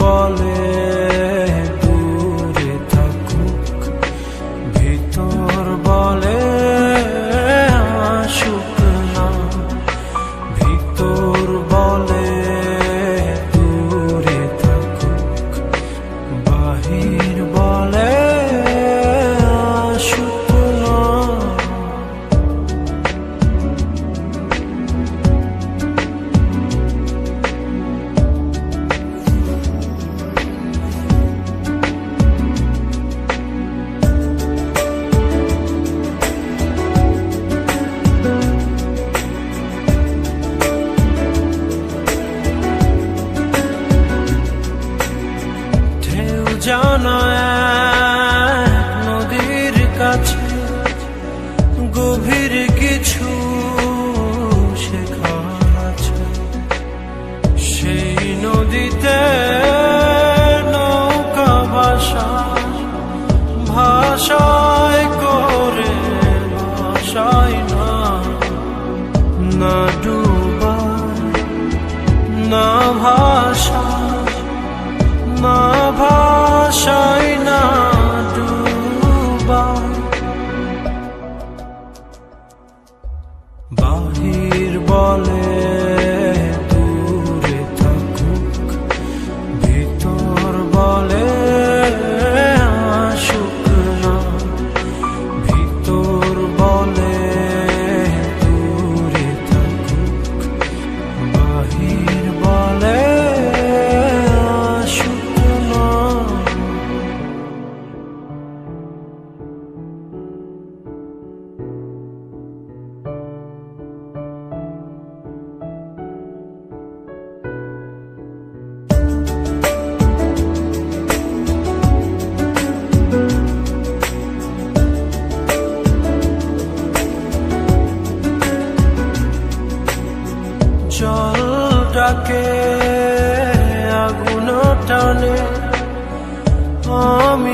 বলে জানায় ডাকে আগুন টানে। আমি